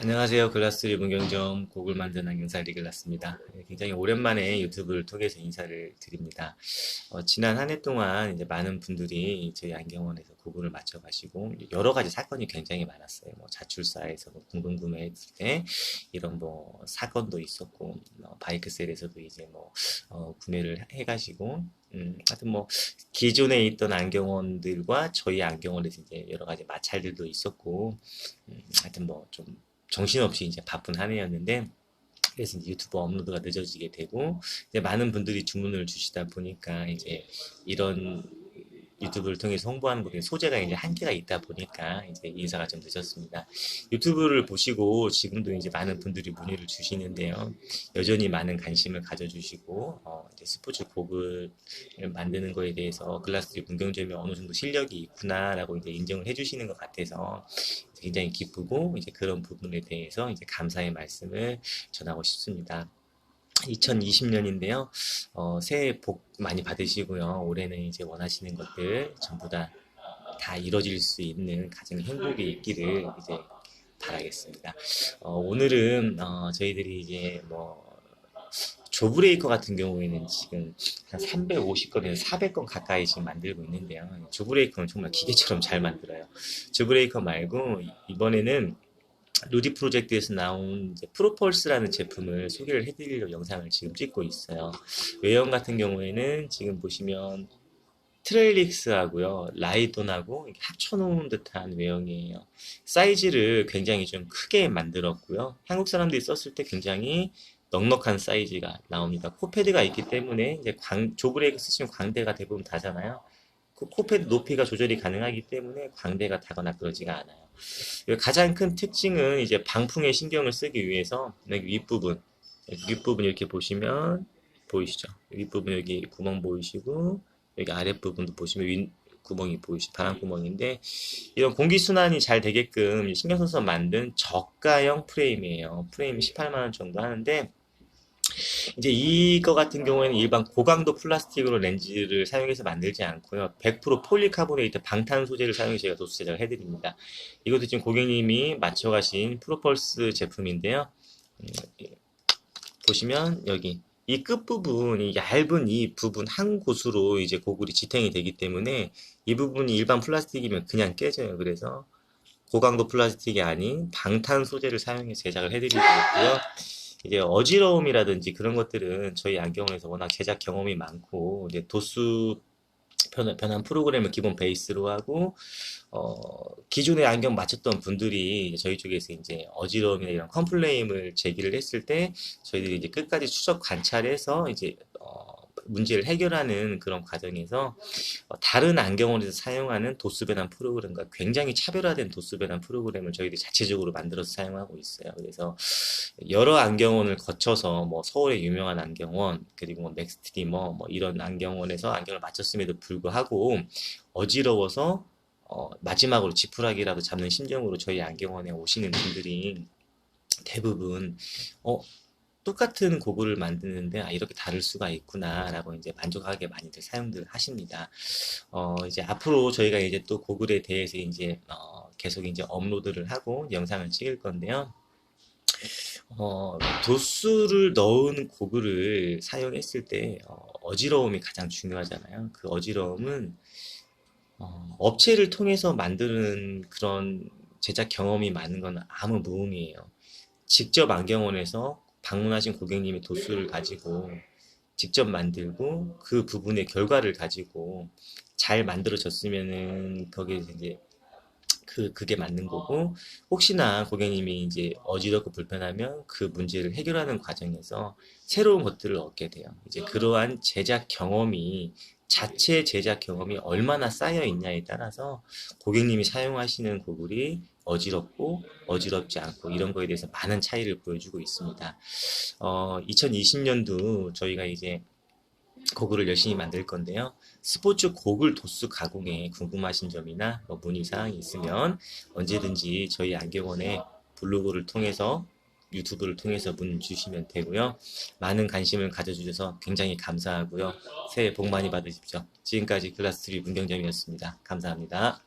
안녕하세요. 글라스 리 문경점 곡을 만드는 안경살 리글라스입니다. 네, 굉장히 오랜만에 유튜브를 통해서 인사를 드립니다. 어, 지난 한 해 동안 이제 많은 분들이 저희 안경원에서 곡을 맞춰가시고 여러 가지 사건이 굉장히 많았어요. 뭐 자출사에서 뭐 공동 구매했을 때 이런 뭐 사건도 있었고 어, 바이크셀에서도 이제 뭐 어, 구매를 해가시고 음, 하여튼 뭐 기존에 있던 안경원들과 저희 안경원에서 이제 여러 가지 마찰들도 있었고 음, 하여튼 뭐좀 정신없이 이제 바쁜 한 해였는데 그래서 이제 유튜브 업로드가 늦어지게 되고 이제 많은 분들이 주문을 주시다 보니까 이제 이런 유튜브를 통해서 홍보하는 것에 소재가 이제 한계가 있다 보니까 이제 인사가 좀 늦었습니다. 유튜브를 보시고 지금도 이제 많은 분들이 문의를 주시는데요. 여전히 많은 관심을 가져주시고 어 이제 스포츠 곡을 만드는 거에 대해서 글라스리 문경점이 어느 정도 실력이 있구나라고 이제 인정을 해주시는 것 같아서 굉장히 기쁘고 이제 그런 부분에 대해서 이제 감사의 말씀을 전하고 싶습니다. 2020년인데요. 어, 새해 복 많이 받으시고요. 올해는 이제 원하시는 것들 전부 다, 다 이뤄질 수 있는 가정 행복이 있기를 이제 바라겠습니다. 어, 오늘은, 어, 저희들이 이제 뭐, 조브레이커 같은 경우에는 지금 한 350건에서 400건 가까이 지금 만들고 있는데요. 조브레이커는 정말 기계처럼 잘 만들어요. 조브레이커 말고 이번에는 루디 프로젝트에서 나온 프로펄스라는 제품을 소개를 해드리려고 영상을 지금 찍고 있어요. 외형 같은 경우에는 지금 보시면 트레일릭스하고요, 라이돈하고 합쳐놓은 듯한 외형이에요. 사이즈를 굉장히 좀 크게 만들었고요. 한국 사람들이 썼을 때 굉장히 넉넉한 사이즈가 나옵니다. 코패드가 있기 때문에 이제 광, 조브레이크 쓰시면 광대가 대부분 다잖아요. 그 코패드 높이가 조절이 가능하기 때문에 광대가 다거나 그러지가 않아요. 가장 큰 특징은 이제 방풍에 신경을 쓰기 위해서 윗부분, 윗부분 이렇게 보시면 보이시죠? 윗부분 여기 구멍 보이시고 여기 아랫부분도 보시면 윗 구멍이 보이시 바람 구멍인데 이런 공기 순환이 잘 되게끔 신경 써서 만든 저가형 프레임이에요. 프레임이 18만 원 정도 하는데 이제 이거 같은 경우에는 일반 고강도 플라스틱으로 렌즈를 사용해서 만들지 않고요. 100% 폴리카보네이트 방탄 소재를 사용해서 제가 도수 제작을 해드립니다. 이것도 지금 고객님이 맞춰가신 프로펄스 제품인데요. 음, 보시면 여기 이 끝부분, 이 얇은 이 부분 한 곳으로 이제 고글이 지탱이 되기 때문에 이 부분이 일반 플라스틱이면 그냥 깨져요. 그래서 고강도 플라스틱이 아닌 방탄 소재를 사용해서 제작을 해드리고 있고요. 이제 어지러움이라든지 그런 것들은 저희 안경원에서 워낙 제작 경험이 많고 이제 도수 변한, 변한 프로그램을 기본 베이스로 하고 어, 기존에 안경 맞췄던 분들이 저희 쪽에서 이제 어지러움이나 이런 컴플레임을 제기를 했을 때 저희들이 이제 끝까지 추적 관찰해서 이제 어, 문제를 해결하는 그런 과정에서 어, 다른 안경원에서 사용하는 도수 배남 프로그램과 굉장히 차별화된 도수 배남 프로그램을 저희들이 자체적으로 만들어서 사용하고 있어요. 그래서 여러 안경원을 거쳐서 뭐 서울의 유명한 안경원 그리고 뭐 넥스트리머 뭐 이런 안경원에서 안경을 맞췄음에도 불구하고 어지러워서 어, 마지막으로 지푸라기라도 잡는 심정으로 저희 안경원에 오시는 분들이 대부분 어 똑같은 고글을 만드는데 아 이렇게 다를 수가 있구나라고 이제 만족하게 많이들 사용들 하십니다. 어 이제 앞으로 저희가 이제 또 고글에 대해서 이제 어 계속 이제 업로드를 하고 영상을 찍을 건데요. 어, 도수를 넣은 고글을 사용했을 때 어, 지러움이 가장 중요하잖아요. 그 어지러움은 어, 업체를 통해서 만드는 그런 제작 경험이 많은 건 아무 무음이에요. 직접 안경원에서 방문하신 고객님의 도수를 가지고 직접 만들고 그 부분의 결과를 가지고 잘 만들어졌으면은 거기에 이제 그 그게 맞는 거고 혹시나 고객님이 이제 어지럽고 불편하면 그 문제를 해결하는 과정에서 새로운 것들을 얻게 돼요. 이제 그러한 제작 경험이 자체 제작 경험이 얼마나 쌓여 있냐에 따라서 고객님이 사용하시는 고글이 어지럽고 어지럽지 않고 이런 거에 대해서 많은 차이를 보여주고 있습니다. 어, 2020년도 저희가 이제 고글을 열심히 만들 건데요. 스포츠 고글 도수 가공에 궁금하신 점이나 뭐 문의사항이 있으면 언제든지 저희 안경원의 블로그를 통해서 유튜브를 통해서 문 주시면 되고요. 많은 관심을 가져주셔서 굉장히 감사하고요. 새해 복 많이 받으십시오. 지금까지 글라스트리 문경점이었습니다. 감사합니다.